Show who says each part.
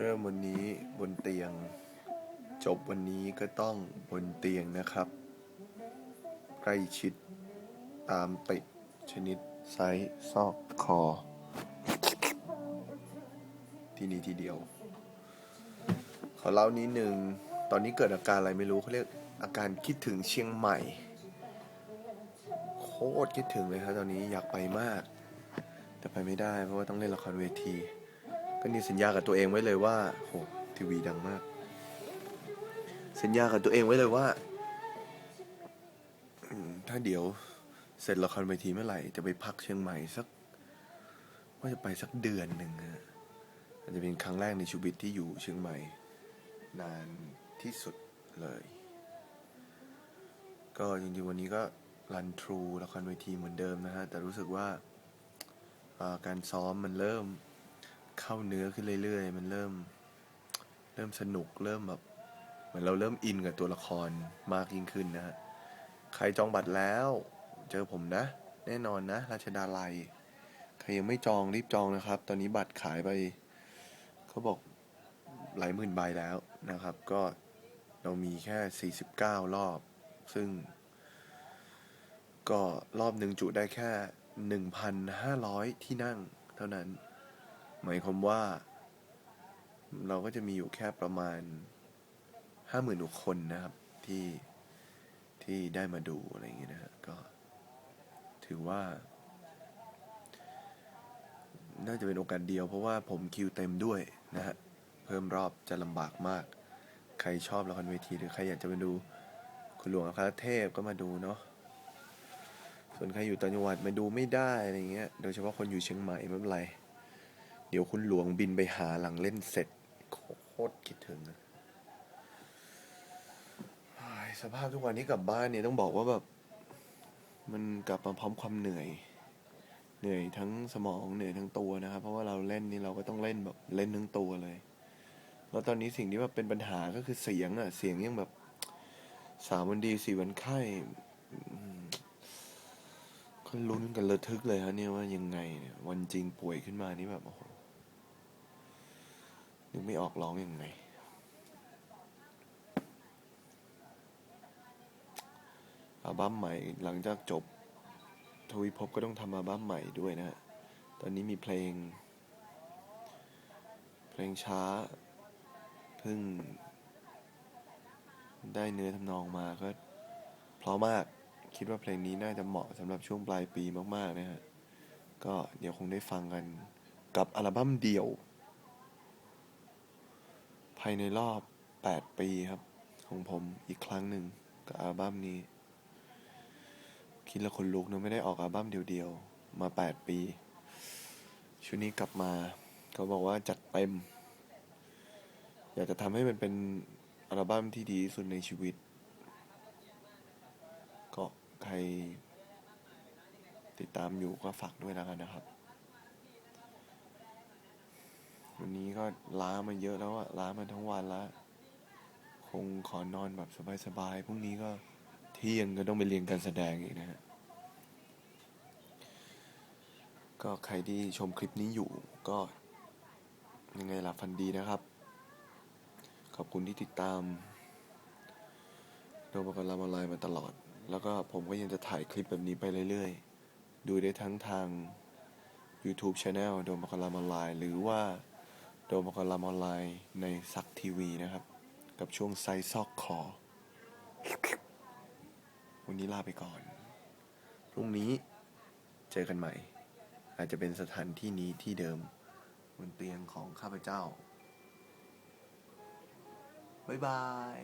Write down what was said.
Speaker 1: เริ่มวันนี้บนเตียง จบวันนี้ก็ต้องบนเตียงนะครับใกล้ชิด ตามติดชนิดไซส์ซอกคอ ที่นี่ทีเดียว ขอเล่านิดนึง ตอนนี้เกิดอาการอะไรไม่รู้เขาเรียกอาการคิดถึงเชียงใหม่ โคตรคิดถึงเลยครับตอนนี้อยากไปมาก แต่ไปไม่ได้เพราะว่าต้องเล่นละครเวที ก็นี่สัญญากับตัวเองไว้เลยว่าโหทีวีดังมาก สัญญากับตัวเองไว้เลยว่า ถ้าเดี๋ยวเสร็จละครเวทีเมื่อไหร่ จะไปพักเชียงใหม่สัก ว่าจะไปสักเดือนหนึ่งอาจจะเป็นครั้งแรกในชีวิตที่อยู่เชียงใหม่ นานที่สุดเลย ก็จริงๆวันนี้ก็รันทรูละครเวทีเหมือนเดิมนะฮะ แต่รู้สึกว่าการซ้อมมันเริ่ม เข้าเนื้อขึ้นเรื่อยๆ มันเริ่ม เริ่มสนุกเริ่มแบบเหมือนเราเริ่มอินกับตัวละครมากยิ่งขึ้นนะฮะใครจองบัตรแล้ว เจอผมนะ แน่นอนนะ ราชดาลัย ใครยังไม่จองรีบจองนะครับ ตอนนี้บัตรขายไปเขาบอกหลายหมื่นใบแล้วนะครับ ก็เรามีแค่ 49 รอบ ซึ่ง ก็รอบหนึ่งจุได้แค่ 1,500 ที่นั่งเท่านั้น หมายความว่า เราก็จะมีอยู่แค่ประมาณ50,000กว่าคนนะครับที่ที่ได้มาดูอะไรอย่างเงี้ยนะฮะก็ ถือว่า น่าจะเป็นโอกาสเดียวเพราะว่าผมคิวเต็มด้วยนะฮะเพิ่มรอบจะลำบากมาก ใครชอบละครเวทีหรือใครอยากจะไปดู คุณหลวงอัครเทพก็มาดูเนาะส่วนใครอยู่ต่างจังหวัดมาดูไม่ได้อะไรเงี้ย โดยเฉพาะคนอยู่เชียงใหม่ไม่เป็นไร เดี๋ยวคุณหลวงบินไปหาหลังเล่นเสร็จ โคตรคิดถึงอะสภาพทุกวันนี้กลับบ้านเนี่ยต้องบอกว่าแบบ มันกลับมาพร้อมความเหนื่อย เหนื่อยทั้งสมองเหนื่อยทั้งตัวนะครับ เพราะว่าเราเล่นนี่เราก็ต้องเล่นแบบเล่นทั้งตัวเลย แล้วตอนนี้สิ่งที่แบบเป็นปัญหาก็คือเสียงอะเสียงยังแบบสามวันดีสี่วันไข้ก็ลุ้นกันระทึกเลยฮะเนี่ยว่ายังไงเนี่ยวันจริงป่วยขึ้นมานี่แบบโอ้โห นึกไม่ออกร้องอยังไงอัลบั้มใหม่หลังจากจบทวิภพก็ต้องทำอัลบั้มใหม่ด้วยนะฮะ ตอนนี้มีเพลง เพลงช้าเพิ่ง ได้เนื้อทำนองมาก็เพราะมากคิดว่าเพลงนี้น่าจะเหมาะสำหรับช่วงปลายปีมาก ๆ นะฮะ ก็เดี๋ยวคงได้ฟังกันกับอัลบั้มเดี่ยวายในรอบ 8 ปีครับ ของผมอีกครั้งหนึ่งกับอัลบั้มนี้ คิดแล้วคนลุกเนะไม่ได้ออกอัลบั้มเดียวๆ มาแปดปี ชุดนี้กลับมา เขาบอกว่าจัดเต็ม อยากจะทำให้มันเป็นอัลบั้มที่ดีที่สุดในชีวิต ก็ใครติดตามอยู่ก็ฝากด้วยแล้วกันนะครับ วันนี้ก็ล้ามาเยอะแล้วอะล้ามาทั้งวันล้วคงขอนอนแบบสบายๆพรุ่งนี้ก็เที่ยงก็ต้องไปเรียนการแสดงอีกนะฮะก็ใครที่ชมคลิปนี้อยู่ก็ยังไงล่ะฟันดีนะครับ ขอบคุณที่ติดตามโดมกันรามออนไลน์มาตลอด แล้วก็ผมก็ยังจะถ่ายคลิปแบบนี้ไปเรื่อยๆ ดูได้ทั้งทาง YouTube Channel โดมกันรามออนไลน์หรือว่า โดมกันรามออนไลน์ในซักทีวีนะครับ กับช่วงไซซอกคอ วันนี้ลาไปก่อน พรุ่งนี้เจอกันใหม่ อาจจะเป็นสถานที่นี้ที่เดิมบนเตียงของข้าพเจ้า บ๊ายบาย